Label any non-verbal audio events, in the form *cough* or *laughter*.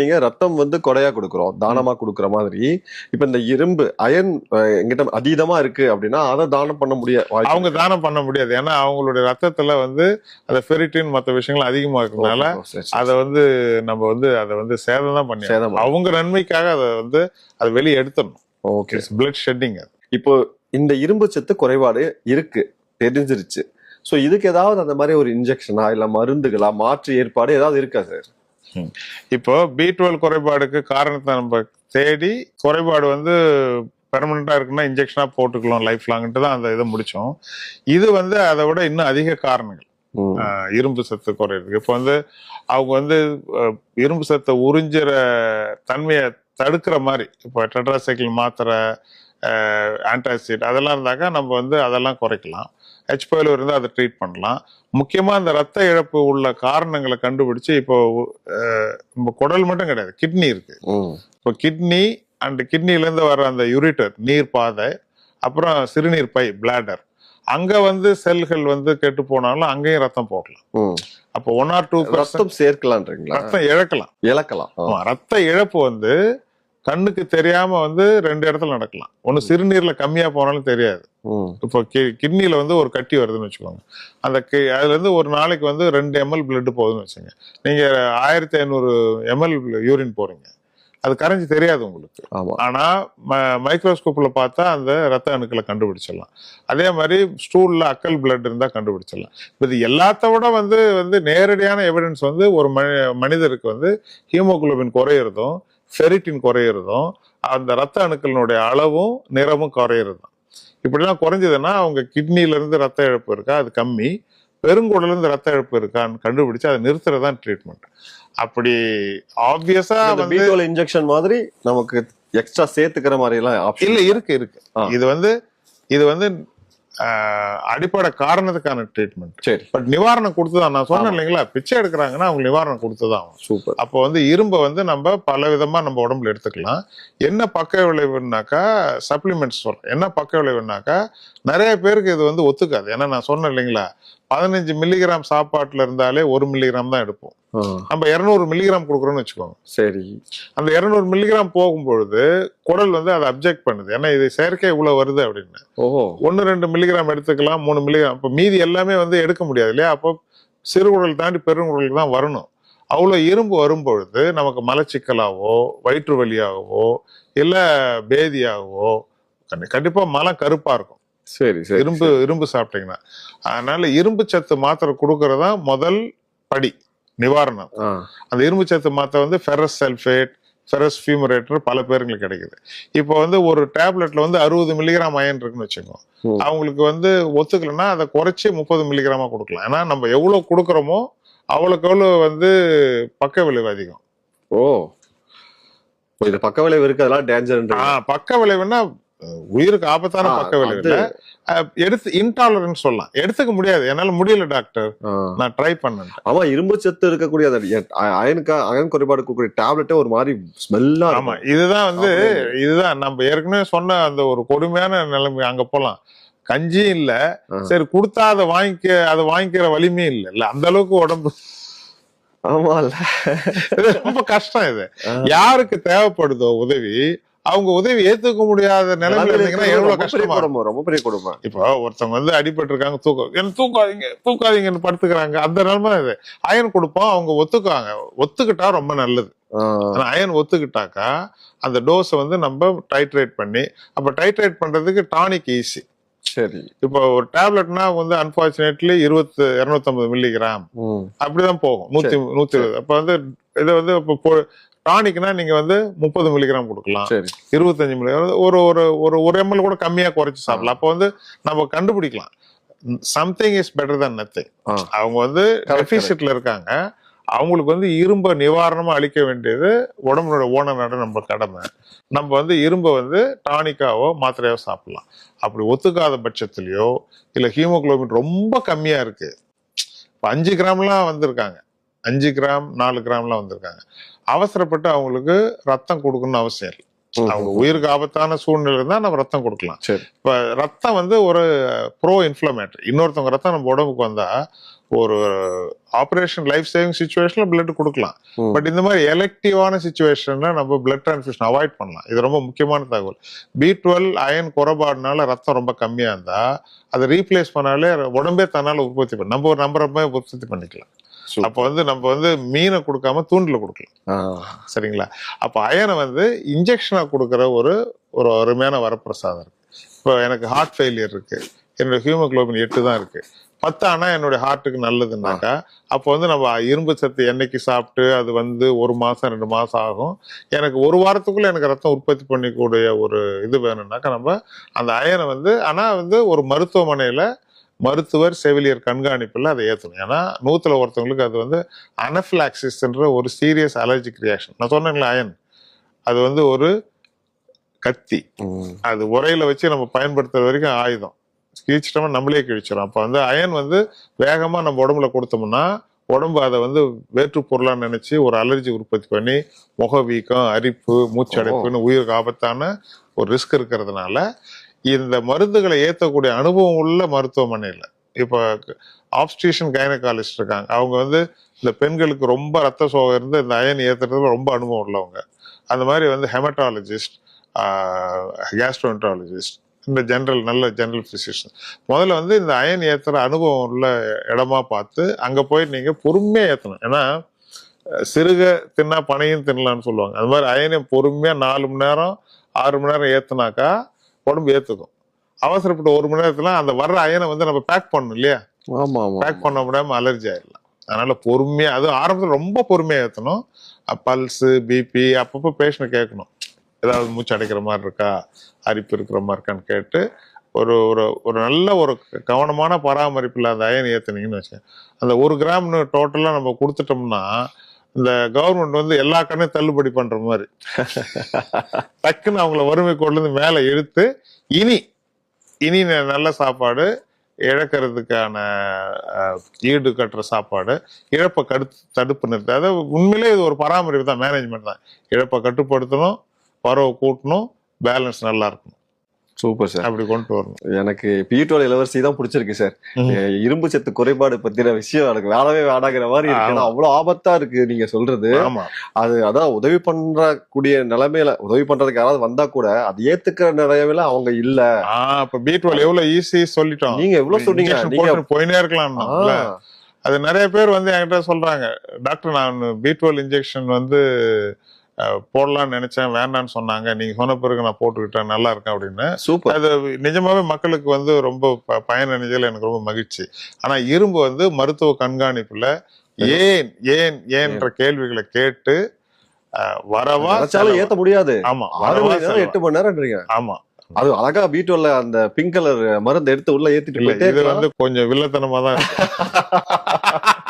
நீங்க ரத்தம் வந்து கொடையா கொடுக்குறோம் தானமா கொடுக்குற மாதிரி. இப்ப இந்த இரும்பு அயன் எங்கிட்ட அதீதமா இருக்கு அப்படின்னா அதை தானம் பண்ண முடிய வாய்ப்பு அவங்க தானம் பண்ண முடியாது. ஏன்னா அவங்களுடைய ரத்தத்துல வந்து அந்த ஃபெரிட்டின் மற்ற விஷயங்கள் அதிகமா சரி. அதை வந்து நம்ம வந்து அதை வந்து சேதம் தான் பண்ணி. அவங்க நன்மைக்காக அதை வந்து அதை வெளியே எடுத்துடணும். ஓகே. பிளட் ஷெட்டிங் இப்போ இந்த இரும்பு சத்து குறைபாடு இருக்கு தெரிஞ்சிருச்சு. சோ இதுக்கு ஏதாவது அந்த மாதிரி ஒரு இன்ஜெக்ஷனா இல்ல மருந்துகளா மாற்று ஏற்பாடு ஏதாவது இருக்கா சார் இப்போ பி டுவெல் குறைபாடுக்கு காரணத்தை நம்ம தேடி குறைபாடு வந்து பெர்மனண்டா இருக்குன்னா இன்ஜெக்ஷனா போட்டுக்கலாம் லைஃப் லாங்ட்டு தான் அந்த இதை முடிச்சோம். இது வந்து அதை விட இன்னும் அதிக காரணங்கள் இரும்பு சத்து குறையிருக்கு இப்போ வந்து அவங்க வந்து இரும்பு சத்தை உறிஞ்சுற தன்மையை தடுக்கிற மாதிரி இப்போ டெட்ராசைக்கிள் மாத்திரை ஆன்டாசிட் அதெல்லாம் இருந்தாக்கா நம்ம வந்து அதெல்லாம் குறைக்கலாம். ஹெச்பையில் இருந்தால் அதை ட்ரீட் பண்ணலாம். முக்கியமாக இந்த ரத்த இழப்பு உள்ள காரணங்களை கண்டுபிடிச்சு இப்போ நம்ம குடல் மட்டும் கிடையாது கிட்னி இருக்கு. இப்போ கிட்னி அண்ட் கிட்னிலேருந்து வர அந்த யூரிட்டர் நீர் பாதை அப்புறம் சிறுநீர் பை பிளாடர் அங்க வந்து செல்கள் வந்து கெட்டு போனாலும் அங்கேயும் ரத்தம் போகலாம். அப்போ ஒன் ஆர் டூ ரத்தம் சேர்க்கலான்றீங்களா? ரத்தம் இழக்கலாம். இழக்கலாம். ரத்த இழப்பு வந்து கண்ணுக்கு தெரியாம வந்து ரெண்டு இடத்துல நடக்கலாம். ஒன்னு சிறுநீர்ல கம்மியா போனாலும் தெரியாது. இப்போ கி- கிட்னில வந்து ஒரு கட்டி வருதுன்னு வச்சுக்கோங்க. அந்த கி- அதுல இருந்து ஒரு நாளைக்கு வந்து ரெண்டு எம்எல் பிளட் போகுதுன்னு வச்சுங்க. நீங்க ஆயிரத்தி ஐநூறு எம்எல் யூரின் போறீங்க அது கரைஞ்சு தெரியாது உங்களுக்கு. ஆனா மைக்ரோஸ்கோப்ல பார்த்தா அந்த ரத்த அணுக்களை கண்டுபிடிச்சிடலாம். அதே மாதிரி ஸ்டூல்ல அக்கல் பிளட் இருந்தா கண்டுபிடிச்சிடலாம். இது எல்லாத்த விட வந்து வந்து நேரடியான எவிடன்ஸ் வந்து ஒரு மனி- மனிதருக்கு வந்து ஹீமோகுளோபின் குறையிறதும் ஃபெரிட்டின் குறையிறதும் அந்த ரத்த அணுக்களினுடைய அளவும் நிறமும் குறையிறதும். இப்படிலாம் குறைஞ்சதுன்னா அவங்க கிட்னில இருந்து ரத்த இழப்பு இருக்கா? அது கம்மி. பெருங்குடல்ல இருந்து ரத்த இழப்பு இருக்கான்னு கண்டுபிடிச்சு அதை நிறுத்துறதுதான் ட்ரீட்மெண்ட் அப்படி ஆப்வியஸா B12 இன்ஜெக்ஷன் மாதிரி நமக்கு எக்ஸ்ட்ரா சேர்த்துக்கிற மாதிரி எல்லாம் இல்ல இருக்கு? இருக்கு. இது வந்து இது வந்து அடிப்படை காரணத்துக்கான ட்ரீட்மெண்ட் சரி. பட் நிவாரணம் கொடுத்துதான் நான் சொன்னேன். இல்லைங்களா? பிச்சை எடுக்கிறாங்கன்னா அவங்க நிவாரணம் கொடுத்துதான். சூப்பர் அப்போ வந்து இரும்பை வந்து நம்ம பல விதமா நம்ம உடம்புல எடுத்துக்கலாம். என்ன பக்க விளைவுனாக்கா சப்ளிமெண்ட்ஸ் சொல்றேன். என்ன பக்க விளைவுனாக்கா நிறைய பேருக்கு இது வந்து ஒத்துக்காது. ஏன்னா நான் சொன்னேன் இல்லைங்களா? பதினஞ்சு மில்லிகிராம் சாப்பாட்டுல இருந்தாலே ஒரு மில்லிகிராம் தான் எடுப்போம். நம்ம இருநூறு மில்லிகிராம் கொடுக்குறோம்னு வச்சுக்கோங்க. சரி. அந்த இருநூறு மில்லிகிராம் போகும்பொழுது குடல் வந்து அதை அப்ஜெக்ட் பண்ணுது. ஏன்னா இது செயற்கை இவ்வளவு வருது அப்படின்னு. ஓஹோ. ஒன்று ரெண்டு மில்லிகிராம் எடுத்துக்கலாம் மூணு மில்லிகிராம் இப்போ மீதி எல்லாமே வந்து எடுக்க முடியாது இல்லையா? அப்போ சிறுகுடல் தாண்டி பெருங்குடலுக்கு தான் வரணும். அவ்வளோ இரும்பு வரும்பொழுது நமக்கு மலச்சிக்கலாவோ வயிற்று வலியாகவோ இல்லை பேதியாகவோ கண்டி- கண்டிப்பா மலம் கருப்பா இருக்கும். சரி சரி இரும்பு இரும்பு சாப்பிட்டீங்கன்னா. அதனால இரும்பு சத்து மாத்திரை கொடுக்கறதா முதல் படி நிவாரணம். அந்த இரும்பு சத்து மாத்திரை வந்து ஃபெரஸ் சல்ஃபேட் ஃபெரஸ் ஃபியூமரேட்டர் பல பேருங்களுக்கு கிடைக்குது. இப்போ வந்து ஒரு டேப்லெட்ல வந்து அறுபது மில்லிகிராம் அயன் இருக்குன்னு வச்சுக்கோங்க. அவங்களுக்கு வந்து ஒத்துக்கலைன்னா அதை குறைச்சி முப்பது மில்லிகிராமா கொடுக்கலாம். ஏன்னா நம்ம எவ்வளவு கொடுக்குறோமோ அவ்வளோக்கு எவ்வளோ வந்து பக்க விளைவு அதிகம். ஓ. இது பக்க விளைவு இருக்கு அதெல்லாம் டேஞ்சர் பக்க விளைவுன்னா உயிருக்கு ஆபத்தான பக்க விளைவு இல்ல அஹ், எடுத்து இன்டாலரன்ஸ் சொல்லலாம். எடுத்துக்க முடியாது. என்னால முடியல டாக்டர் நான் ட்ரை பண்ணேன் ஆமா இரும்பு சத்து இருக்கக்கூடிய அயனுக்கா அயன் குறைபாடு இருக்கக்கூடிய டேப்லெட்டே ஒரு மாதிரி ஸ்மெல்லா ஆமா இதுதான் வந்து இதுதான். நம்ம ஏற்கனவே சொன்ன அந்த ஒரு கொடுமையான நிலைமை அங்க போலாம். கஞ்சியும் இல்ல. சரி கொடுத்தா அதை வாங்கிக்க அதை வாங்கிக்கிற வலிமையும் இல்ல. இல்ல அந்த அளவுக்கு உடம்பு ஆமா *laughs* ரொம்ப கஷ்டம் இது. யாருக்கு தேவைப்படுதோ உதவி அவங்க உதவி ஏத்துக்க முடியாத நிலைமையில இருந்தீங்கன்னா எவ்வளவு கஷ்டமா இருக்கும். கொடுமை ரொம்ப பெரிய கொடுமை இப்போ ஒருத்தவங்க வந்து அடிபட்டு இருக்காங்க தூக்கம் என்ன தூக்காதீங்க தூக்காதீங்கன்னு படுத்துக்கிறாங்க அந்த நிலைமை இது. அயன் கொடுப்போம் அவங்க ஒத்துக்குவாங்க. ஒத்துக்கிட்டா ரொம்ப நல்லது. ஆனா அயன் ஒத்துக்கிட்டாக்கா அந்த டோஸை வந்து நம்ம டைட்ரேட் பண்ணி அப்ப டைட்ரேட் பண்றதுக்கு டானிக் ஈஸி சரி. இப்போ ஒரு டேப்லெட்னா வந்து அன்பார்ச்சுனேட்லி இருபத்து இருநூத்தம்பது மில்லிகிராம் அப்படிதான் போகும். நூத்தி நூத்தி இருபது. அப்ப வந்து இதை வந்து இப்போ டானிக்னா நீங்க வந்து முப்பது மில்லிகிராம் கொடுக்கலாம். சரி. இருபத்தஞ்சு மில்லிகிராம் ஒரு ஒரு ஒரு ஒரு எம்எல் கூட கம்மியா குறைச்சு சாப்பிடலாம். அப்போ வந்து நம்ம கண்டுபிடிக்கலாம். Something is better than nothing. ஆ. அவங்க வந்து. டெபிசிட்ல இருக்காங்க. அவங்களுக்கு வந்து இரும்பை நிவாரணமா அளிக்க வேண்டியது உடம்புனோட ஓன நட நம்ம கடமை. நம்ம வந்து இரும்பை வந்து டானிக்காவோ மாத்திரையாவோ சாப்பிடலாம். அப்படி ஒத்துக்காத பட்சத்துலயோ இல்ல ஹீமோகுளோபின் ரொம்ப கம்மியா இருக்கு. இப்ப அஞ்சு கிராம்லாம் வந்திருக்காங்க. அஞ்சு கிராம் நாலு கிராம்லாம் வந்திருக்காங்க. அவசரப்பட்டு அவங்களுக்கு ரத்தம் கொடுக்கணும்னு அவசியம் இல்லை. அவங்க உயிருக்கு ஆபத்தான சூழ்நிலை இருந்தா நம்ம ரத்தம் கொடுக்கலாம். இப்ப ரத்தம் வந்து ஒரு ப்ரோ இன்ஃப்ளமேட்டரி இன்னொருத்தவங்க ரத்தம் நம்ம உடம்புக்கு வந்தா ஒரு ஆபரேஷன் லைஃப் சேவிங் சுச்சுவேஷன்ல பிளட் கொடுக்கலாம். பட் இந்த மாதிரி எலக்டிவான சுச்சுவேஷன்ல நம்ம பிளட் டிரான்ஸ்ஃபியூஷன் அவாய்ட் பண்ணலாம். இது ரொம்ப முக்கியமான தகவல். பி டுவெல் அயன் குறைபாடுனால ரத்தம் ரொம்ப கம்மியா இருந்தா அதை ரீப்ளேஸ் பண்ணாலே உடம்பே தன்னால உற்பத்தி பண்ண நம்ம ஒரு நம்பர் உற்பத்தி பண்ணிக்கலாம். அப்போ வந்து நம்ம வந்து மீனை கொடுக்காம தூண்டில கொடுக்கலாம். சரிங்களா? அப்போ அயனை வந்து இன்ஜெக்ஷனாக கொடுக்குற ஒரு ஒரு அருமையான வரப்பிரசாதம் இருக்கு. இப்போ எனக்கு ஹார்ட் ஃபெயிலியர் இருக்கு. என்னோட ஹியூமோகுளோபின் எட்டு தான் இருக்கு. பத்து ஆனா என்னுடைய ஹார்ட்டுக்கு நல்லதுன்னாக்கா அப்போ வந்து நம்ம இரும்பு சத்து என்னைக்கு சாப்பிட்டு அது வந்து ஒரு மாசம் ரெண்டு மாசம் ஆகும். எனக்கு ஒரு வாரத்துக்குள்ள எனக்கு ரத்தம் உற்பத்தி பண்ணிக்கூடிய ஒரு இது வேணும்னாக்கா நம்ம அந்த அயனை வந்து ஆனா வந்து ஒரு மருத்துவமனையில மருத்துவர் செவிலியர் கண்காணிப்பில் அதை ஏற்றணும் ஏன்னா நூத்துல ஒருத்தவங்களுக்கு அது வந்து அனஃபிலாக்சிஸ்ன்ற ஒரு சீரியஸ் அலர்ஜிக் ரியாக்ஷன் நான் சொன்னேன்ல அயன். அது வந்து ஒரு கத்தி. அது உரையில வச்சு நம்ம பயன்படுத்துற வரைக்கும் ஆயுதம். கிழிச்சிட்டோம்னா நம்மளே கிழிச்சிடும் அப்போ வந்து அயன் வந்து வேகமா நம்ம உடம்புல கொடுத்தோம்னா உடம்பு அதை வந்து வேற்று பொருளா நினைச்சு ஒரு அலர்ஜி உற்பத்தி பண்ணி முக வீக்கம் அரிப்பு மூச்சடைப்புன்னு உயிருக்கு ஆபத்தான ஒரு ரிஸ்க் இருக்கிறதுனால இந்த மருந்துகளை ஏற்றக்கூடிய அனுபவம் உள்ள மருத்துவமனையில். இப்போ ஆப்ஸ்டிஷன் கைனகாலஜிஸ்ட் இருக்காங்க. அவங்க வந்து இந்த பெண்களுக்கு ரொம்ப ரத்த சோகம் இருந்து இந்த அயன் ஏற்றுறதுல ரொம்ப அனுபவம் உள்ளவங்க. அந்த மாதிரி வந்து ஹெமட்டாலஜிஸ்ட் கேஸ்ட்ரோன்டாலஜிஸ்ட் இந்த ஜென்ரல் நல்ல ஜென்ரல் ஃபிசிஷியன் முதல்ல வந்து இந்த அயன் ஏற்றுற அனுபவம் உள்ள இடமா பார்த்து அங்கே போய் நீங்கள் பொறுமையாக ஏற்றணும் ஏன்னா சிறுக தின்னா பனையும் தின்னலாம்னு சொல்லுவாங்க. அது மாதிரி அயனை பொறுமையாக நாலு மணி நேரம் ஆறு மணி நேரம் ஏற்றுனாக்கா உடம்பு ஏத்துக்கும். அவசரப்பட்டு ஒரு மணி நேரத்துல அந்த வர்ற அயனை வந்து நம்ம பேக் பண்ணணும் இல்லையா? பேக் பண்ண முடியாம அலர்ஜி ஆயிடலாம். அதனால பொறுமையா அது ஆரம்பத்துல ரொம்ப பொறுமையா ஏத்தணும். பல்ஸ் பிபி அப்பப்போ பேஷண்ட் கேட்கணும். ஏதாவது மூச்சு அடைக்கிற மாதிரி இருக்கா? அரிப்பு இருக்கிற மாதிரி இருக்கான்னு கேட்டு ஒரு ஒரு ஒரு நல்ல ஒரு கவனமான பராமரிப்புல அந்த அயன் ஏத்துனீங்கன்னு வச்சுக்கோங்க. அந்த ஒரு கிராம்னு டோட்டலா நம்ம கொடுத்துட்டோம்னா இந்த கவர்மெண்ட் வந்து எல்லா கண்ணையும் தள்ளுபடி பண்ற மாதிரி. டக்குன்னு அவங்கள வறுமை கொண்டு மேலே இழுத்து இனி இனி நல்ல சாப்பாடு இழக்கிறதுக்கான ஈடு கட்டுற சாப்பாடு இழப்பை கடுத்து தடுப்பு நிறுத்த அதாவது உண்மையிலே இது ஒரு பராமரிப்பு தான் மேனேஜ்மெண்ட் தான். இழப்பை கட்டுப்படுத்தணும் வரவை கூட்டணும் பேலன்ஸ் நல்லா இருக்கணும். சூப்பர் சார் அப்படி கொண்டு வரணும். எனக்கு பீட்டோட இளவரசி தான் பிடிச்சிருக்கு சார். இரும்பு சத்து குறைபாடு பத்தின விஷயம் எனக்கு வேணவே வேணாங்கிற மாதிரி இருக்கு. அவ்வளவு ஆபத்தா இருக்கு நீங்க சொல்றது. அது அதான் உதவி பண்றக்கூடிய நிலைமையில உதவி பண்றதுக்கு யாராவது வந்தா கூட அது ஏத்துக்கிற நிலைமையில அவங்க இல்ல. இப்ப பி டுவெல் எவ்வளவு ஈஸி சொல்லிட்டோம். நீங்க எவ்வளவு சொன்னீங்க? நீங்க போயினே இருக்கலாம் அது நிறைய பேர் வந்து என்கிட்ட சொல்றாங்க. டாக்டர் நான் பி டுவெல் இன்ஜெக்ஷன் வந்து போடலாம்னு நினைச்சேன் வேண்டாம்னு சொன்னாங்க. நீங்க சொன்ன பிறகு நான் போட்டுக்கிட்டேன் நல்லா இருக்கேன் அப்படின்னு. சூப்பர். அது நிஜமாவே மக்களுக்கு வந்து ரொம்ப ப- பயனடைஞ்சதுல எனக்கு ரொம்ப மகிழ்ச்சி. ஆனா இரும்பு வந்து மருத்துவ கண்காணிப்புல ஏன் ஏன் ஏன்ற கேள்விகளை கேட்டு வரவா? ஏத்த முடியாது. ஆமா மணி நேரம்? எட்டு மணி நேரம்ன்றீங்க. ஆமா. அது அழகா பீட்டோல அந்த பிங்க் கலர் மருந்து எடுத்து உள்ள ஏத்திட்டு இது. வந்து கொஞ்சம் வில்லத்தனமா தான் *laughs*